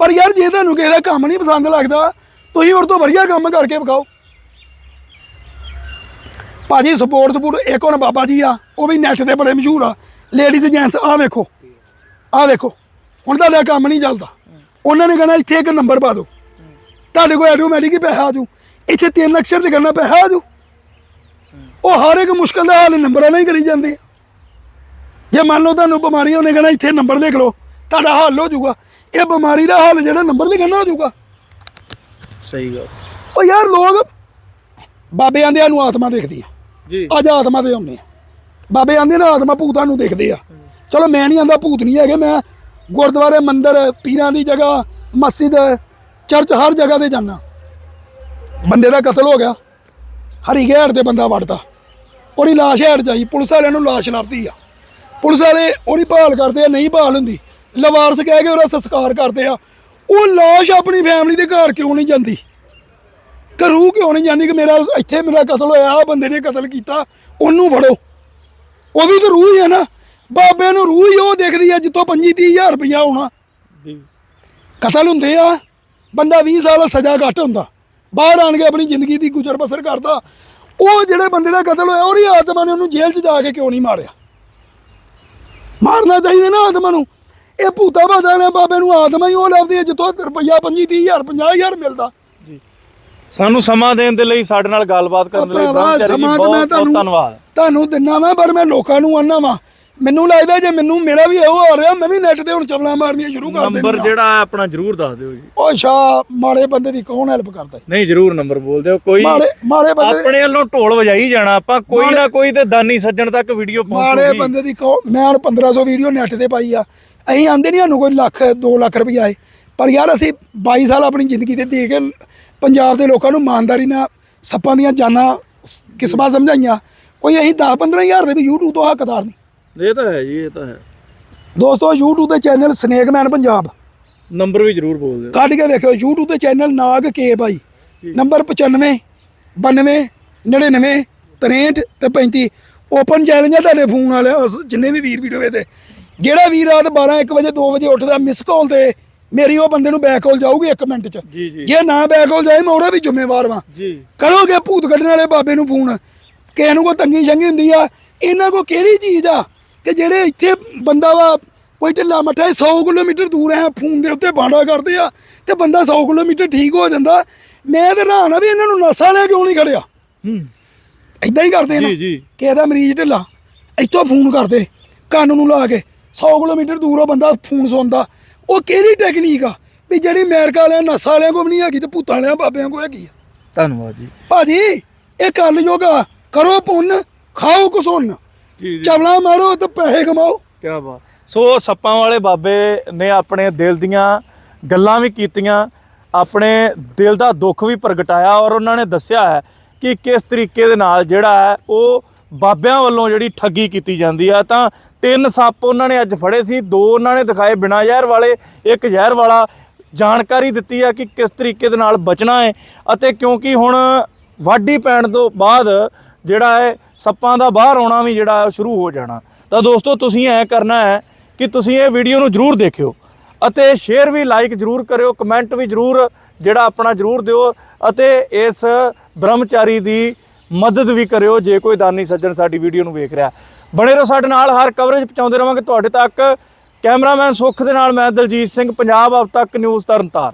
ਪਰ ਯਾਰ ਜੇ ਤੁਹਾਨੂੰ ਕਿਸੇ ਦਾ ਕੰਮ ਨਹੀਂ ਪਸੰਦ ਲੱਗਦਾ, ਤੁਸੀਂ ਹੋਰ ਤੋਂ ਵਧੀਆ ਕੰਮ ਕਰਕੇ ਵਿਖਾਓ। ਭਾਜੀ ਸਪੋਰਟ ਸਪੋਰਟ ਇੱਕ ਹੁਣ ਬਾਬਾ ਜੀ ਆ, ਉਹ ਵੀ ਨੈਟ ਤੇ ਬੜੇ ਮਸ਼ਹੂਰ ਆ। ਲੇਡੀਜ਼ ਜੈਂਟਸ ਆ ਵੇਖੋ ਆ ਵੇਖੋ, ਹੁਣ ਤੁਹਾਡਾ ਕੰਮ ਨਹੀਂ ਚੱਲਦਾ। ਉਹਨਾਂ ਨੇ ਕਹਿਣਾ, ਇੱਥੇ ਇੱਕ ਨੰਬਰ ਪਾ ਦਿਓ। ਤੁਹਾਡੇ ਕੋਲ ਆਟੋਮੈਟਿਕ ਹੀ ਪੈਸਾ ਆ ਜੂ। ਇੱਥੇ ਤਿੰਨ ਅਕਸ਼ਰ ਤੇ ਕਰਨਾ ਪੈਸਾ ਆ ਜੂ। ਉਹ ਹਰ ਇੱਕ ਮੁਸ਼ਕਲ ਦਾ ਹੱਲ ਨੰਬਰਾਂ ਨਾਲ ਹੀ ਕਰੀ ਜਾਂਦੇ ਜੇ ਮੰਨ ਲਓ ਤੁਹਾਨੂੰ ਬਿਮਾਰੀ ਉਹਨੇ ਕਹਿਣਾ, ਇੱਥੇ ਨੰਬਰ ਦੇਖ ਲਓ। ਤੁਹਾਡਾ ਹੱਲ ਹੋ ਜਾਊਗਾ। ਇਹ ਬਿਮਾਰੀ ਦਾ ਹੱਲ ਜਿਹੜਾ ਨੰਬਰ ਲਿਖਣਾ ਹੋ ਜਾਊਗਾ। ਸਹੀ ਗੱਲ। ਉਹ ਯਾਰ ਲੋਕ ਬਾਬੇ ਆਂਦੇ ਨੂੰ ਆਤਮਾ ਦੇਖਦੀ ਆ। ਜੀ। ਅੱਜ ਆਤਮਾ ਦੇ ਆਉਂਦੇ ਆ। ਬਾਬੇ ਆਂਦੇ ਨਾ ਆਤਮਾ ਭੂਤਾਂ ਨੂੰ ਦੇਖਦੇ ਆ। ਚਲੋ ਮੈਂ ਨਹੀਂ ਆਂਦਾ ਭੂਤ ਨਹੀਂ ਹੈਗੇ ਮੈਂ ਗੁਰਦੁਆਰੇ ਮੰਦਿਰ ਪੀਰਾਂ ਦੀ ਜਗ੍ਹਾ ਮਸਜਿਦ ਚਰਚ ਹਰ ਜਗ੍ਹਾ ਤੇ ਜਾਣਾ ਬੰਦੇ ਦਾ ਕਤਲ ਹੋ ਗਿਆ। ਹਰੀ ਘੇੜ ਤੇ ਬੰਦਾ ਵੜਦਾ। ਉਹਦੀ ਲਾਸ਼ ਹੈੜ ਜਾਈ ਪੁਲਿਸ ਵਾਲਿਆਂ ਨੂੰ ਲਾਸ਼ ਲੱਭਦੀ ਆ। ਪੁਲਿਸ ਵਾਲੇ ਉਹਦੀ ਭਾਲ ਕਰਦੇ ਆ ਨਹੀਂ ਭਾਲ ਹੁੰਦੀ। ਲਵਾਰਸ ਕਹਿ ਕੇ ਉਹਦਾ ਸੰਸਕਾਰ ਕਰਦੇ ਆ। ਉਹ ਲਾਸ਼ ਆਪਣੀ ਫੈਮਿਲੀ ਦੇ ਘਰ ਕਿਉਂ ਨਹੀਂ ਜਾਂਦੀ? ਕਰੂ ਕਿਉਂ ਨਹੀਂ ਜਾਂਦੀ ਕਿ ਮੇਰਾ ਇੱਥੇ ਮੇਰਾ ਕਤਲ ਹੋਇਆ ਆ ਬੰਦੇ ਨੇ ਕਤਲ ਕੀਤਾ ਉਹਨੂੰ ਫੜੋ। ਉਹ ਵੀ ਤਾਂ ਰੂਹ ਹੀ ਹੈ ਨਾ। ਬਾਬੇ ਨੂੰ ਰੂਹ ਹੀ ਉਹ ਦੇਖਦੀ ਆ ਜਿੱਥੋਂ 25 ਹਜ਼ਾਰ ਰੁਪਇਆ ਹੋਣਾ ਜੀ। ਕਤਲ ਹੁੰਦੇ ਆ। ਬੰਦਾ 20 ਸਾਲ ਸਜ਼ਾ ਘੱਟ ਹੁੰਦਾ। ਬਾਹਰ ਆਣ ਕੇ ਆਪਣੀ ਜ਼ਿੰਦਗੀ ਦੀ ਗੁਜ਼ਰ ਬਸਰ ਕਰਦਾ। ਉਹ ਜਿਹੜੇ ਬੰਦੇ ਦਾ ਕਤਲ ਹੋਇਆ ਉਹਦੀ ਆਤਮਾ ਨੇ ਉਹਨੂੰ ਜੇਲ੍ਹ 'ਚ ਜਾ ਕੇ ਕਿਉਂ ਨਹੀਂ ਮਾਰਿਆ? ਮਾਰਨਾ ਚਾਹੀਦਾ ਨਾ ਆਤਮਾ ਨੂੰ। ਇਹ ਭੂਤਾ ਬਾਦਾ ਨੇ ਬਾਬੇ ਨੂੰ ਆਤਮਾ ਹੀ ਉਹ ਲੱਭਦੀ ਹੈ ਜਿੱਥੋਂ ਰੁਪਈਆ 25 ਹਜ਼ਾਰ 50000 ਮਿਲਦਾ। ਸਾਨੂੰ ਸਮਾਂ ਦੇਣ ਦੇ ਲਈ ਸਾਡੇ ਨਾਲ ਗੱਲਬਾਤ ਕਰਨ ਦੇ ਲਈ ਬਹੁਤ ਮੈਂ ਧੰਨਵਾਦ। ਤੁਹਾਨੂੰ ਦਿੰਨਾ ਵਾ ਪਰ ਮੈਂ ਲੋਕਾਂ ਨੂੰ ਆਨਾ ਵਾ। ਮੈਨੂੰ ਲੱਗਦਾ ਜੇ ਮੈਨੂੰ ਮੇਰਾ ਵੀ ਇਹੋ ਆ ਰਿਹਾ ਮੈਂ ਵੀ ਨੈਟ ਤੇ ਹੁਣ ਚਵਲਾਂ ਮਾਰਨੀਆਂ ਸ਼ੁਰੂ ਕਰ ਨੰਬਰ ਦੇਣੀਆਂ ਜਿਹੜਾ ਹੈ ਆਪਣਾ ਜਰੂਰ ਦੱਸ ਦਿਓ ਜੀ। ਉਹ ਸ਼ਾ ਮਾੜੇ ਬੰਦੇ ਦੀ ਕੌਣ ਹੈਲਪ ਕਰਦਾ ਹੈ? ਨਹੀਂ ਜਰੂਰ ਨੰਬਰ ਬੋਲ ਦਿਓ। ਕੋਈ ਮਾੜੇ ਮਾੜੇ ਬੰਦੇ ਆਪਣੇ ਵੱਲੋਂ ਢੋਲ ਵਜਾਈ ਜਾਣਾ ਆਪਾਂ ਕੋਈ ਨਾ ਕੋਈ ਤੇ ਦਾਨੀ ਸੱਜਣ ਤੱਕ ਵੀਡੀਓ ਮਾੜੇ ਪਹੁੰਚੂਗੀ ਬੰਦੇ ਦੀ ਕੌਣ ਮੈਂ ਹੁਣ 1500 ਵੀਡੀਓ ਨੈਟ ਤੇ ਪਾਈ ਆ। ਅਸੀਂ ਆਂਦੇ ਨਹੀਂ ਸਾਨੂੰ ਕੋਈ ਲੱਖ 2 ਲੱਖ ਰੁਪਈਆ ਆਏ। ਪਰ ਯਾਰ ਅਸੀਂ 22 ਸਾਲ ਆਪਣੀ ਜ਼ਿੰਦਗੀ ਦੇ ਦੇ ਕੇ ਪੰਜਾਬ ਦੇ ਲੋਕਾਂ ਨੂੰ ਇਮਾਨਦਾਰੀ ਨਾਲ ਸੱਪਾਂ ਦੀਆਂ ਜਾਨਾਂ ਕਿਸਮਾਂ ਸਮਝਾਈਆਂ। ਕੋਈ ਅਸੀਂ 10 15000 ਦੇ ਵੀ YouTube ਤੋਂ ਹੱਕਦਾਰ ਨਹੀਂ ਇਹ ਤਾਂ ਹੈ ਜੀ ਇਹ ਤਾਂ ਹੈ। ਦੋਸਤੋ YouTube ਦੇ ਚੈਨਲ ਸਨੇਕਮੈਨ ਪੰਜਾਬ। ਨੰਬਰ ਵੀ ਜਰੂਰ ਬੋਲ ਦਿਓ। ਕੱਢ ਕੇ ਵੇਖਿਓ YouTube ਤੇ ਚੈਨਲ ਨਾਗ ਕੇ ਬਾਈ। ਨੰਬਰ 95 92 99 63 ਤੇ 35 ਓਪਨ ਚੈਲੰਜ ਆ ਤੁਹਾਡੇ ਫੋਨ ਵਾਲੇ ਜਿੰਨੇ ਵੀ ਵੀਰ ਵੀਡੀਓ ਵੇਖਦੇ। ਜਿਹੜਾ ਵੀਰ ਰਾਤ 12 1 ਵਜੇ 2 ਵਜੇ ਉੱਠਦਾ ਮਿਸ ਕਾਲ ਤੇ ਮੇਰੀ ਉਹ ਬੰਦੇ ਨੂੰ ਬੈਕ ਕਾਲ ਜਾਊਗੀ 1 ਮਿੰਟ ਚ। ਜੀ ਨਾ ਬੈਕ ਕਾਲ ਜਾਏ ਮੈਂ ਉਹਦਾ ਵੀ ਜ਼ਿੰਮੇਵਾਰ ਵਾਂ। ਜੀ। ਕਰੋਗੇ ਭੂਤ ਕੱਢਣ ਵਾਲੇ ਬਾਬੇ ਨੂੰ ਫੋਨ? ਕਿਸੇ ਨੂੰ ਕੋਈ ਤੰਗੀ ਸ਼ੰਗੀ ਹੁੰਦੀ ਆ? ਇਹਨਾਂ ਕੋ ਕਿਹੜੀ ਚੀਜ਼ ਆ? ਕਿ ਜਿਹੜੇ ਇੱਥੇ ਬੰਦਾ ਵਾ ਕੋਈ ਢਿੱਲਾ ਮੱਠਾ 100 ਕਿਲੋਮੀਟਰ ਦੂਰ ਹੈ ਫੋਨ ਦੇ ਉੱਤੇ ਬਾਂਡਾ ਕਰਦੇ ਆ ਤੇ ਬੰਦਾ 100 ਕਿਲੋਮੀਟਰ ਠੀਕ ਹੋ ਜਾਂਦਾ। ਮੈਂ ਤੇ ਹੈਰਾਨ ਆ ਵੀ ਇਹਨਾਂ ਨੂੰ ਨਸਾਂ ਲੈ ਕਿਉਂ ਨਹੀਂ ਖੜਿਆ? ਹੂੰ। ਇਦਾਂ ਹੀ ਕਰਦੇ ਨੇ। ਜੀ ਜੀ। ਕਿਸੇ ਦਾ ਮਰੀਜ਼ ਢਿੱਲਾ ਇੱਥੋਂ ਫੋਨ ਕਰਦੇ ਕੰਨ ਨੂੰ ਲਾ ਕੇ। 100 ਕਿਲੋਮੀਟਰ ਦੂਰੋਂ ਬੰਦਾ ਫੋਨ ਸੁਣਦਾ। ਉਹ ਕਿਹੜੀ ਟੈਕਨੀਕ ਆ? ਵੀ ਜਿਹੜੀ ਅਮਰੀਕਾ ਵਾਲਿਆਂ ਨਸਾਂ ਵਾਲਿਆਂ ਕੋਲ ਨਹੀਂ ਹੈਗੀ ਤੇ ਭੂਤਾਂ ਵਾਲਿਆਂ ਬਾਬਿਆਂ ਕੋਲ ਹੈਗੀ ਆ। ਧੰਨਵਾਦ ਜੀ। ਭਾਜੀ ਇਹ ਕੱਲ ਯੋਗਾ ਕਰੋ ਪੁੰਨ ਖਾਓ ਕੁਸੁੰਨ। ਜੀ ਜੀ। ਚਵਲਾ ਮਾਰੋ ਤੇ ਪੈਸੇ ਕਮਾਓ। ਕੀ ਬਾਤ। ਸੋ ਸੱਪਾਂ ਵਾਲੇ ਬਾਬੇ ਨੇ ਆਪਣੇ ਦਿਲ ਦੀਆਂ ਗੱਲਾਂ ਵੀ ਕੀਤੀਆਂ ਆਪਣੇ ਦਿਲ ਦਾ ਦੁੱਖ ਵੀ ਪ੍ਰਗਟਾਇਆ ਔਰ ਉਹਨਾਂ ਨੇ ਦੱਸਿਆ ਹੈ ਕਿ ਕਿਸ ਤਰੀਕੇ ਦੇ ਨਾਲ ਜਿਹੜਾ ਹੈ ਉਹ ਬਾਬਿਆਂ ਵੱਲੋਂ ਜਿਹੜੀ ਠੱਗੀ ਕੀਤੀ ਜਾਂਦੀ ਆ, ਤਾਂ ਤਿੰਨ ਸੱਪ ਉਹਨਾਂ ਨੇ ਅੱਜ ਫੜੇ ਸੀ, ਦੋ ਉਹਨਾਂ ਨੇ ਦਿਖਾਏ ਬਿਨਾਂ ਜ਼ਹਿਰ ਵਾਲੇ, ਇੱਕ ਜ਼ਹਿਰ ਵਾਲਾ। ਜਾਣਕਾਰੀ ਦਿੱਤੀ ਆ ਕਿ ਕਿਸ ਤਰੀਕੇ ਦੇ ਨਾਲ ਬਚਣਾ ਹੈ ਅਤੇ ਕਿਉਂਕਿ ਹੁਣ ਵਾਢੀ ਪੈਣ ਤੋਂ ਬਾਅਦ ਜਿਹੜਾ ਹੈ, ਸੱਪਾਂ ਦਾ ਬਾਹਰ ਆਉਣਾ ਵੀ ਜਿਹੜਾ ਸ਼ੁਰੂ ਹੋ ਜਾਣਾ। ਤਾਂ ਦੋਸਤੋ, ਤੁਸੀਂ ਐ ਕਰਨਾ ਹੈ ਕਿ ਤੁਸੀਂ ਇਹ ਵੀਡੀਓ ਨੂੰ ਜਰੂਰ ਦੇਖਿਓ ਅਤੇ ਸ਼ੇਅਰ ਵੀ, ਲਾਈਕ ਜਰੂਰ ਕਰਿਓ, ਕਮੈਂਟ ਵੀ ਜਰੂਰ ਜਿਹੜਾ ਆਪਣਾ ਜਰੂਰ ਦਿਓ ਅਤੇ ਇਸ ਬ੍ਰਹਮਚਾਰੀ ਦੀ ਮਦਦ ਵੀ ਕਰਿਓ, ਜੇ ਕੋਈ ਦਾਨੀ ਸੱਜਣ ਸਾਡੀ ਵੀਡੀਓ ਨੂੰ ਵੇਖ ਰਿਹਾ। ਬਣੇ ਰਹੋ ਸਾਡੇ ਨਾਲ, ਹਰ ਕਵਰੇਜ ਪਹੁੰਚਾਉਂਦੇ ਰਵਾਂਗੇ। ਤੁਹਾਡੇ ਤੱਕ ਕੈਮਰਾਮੈਨ ਸੁੱਖ ਦੇ ਨਾਲ, ਮੈਂ ਦਲਜੀਤ ਸਿੰਘ, ਪੰਜਾਬ ਅਬ ਤੱਕ, ਨਿਊਜ਼ ਤਰਨਤਾਰ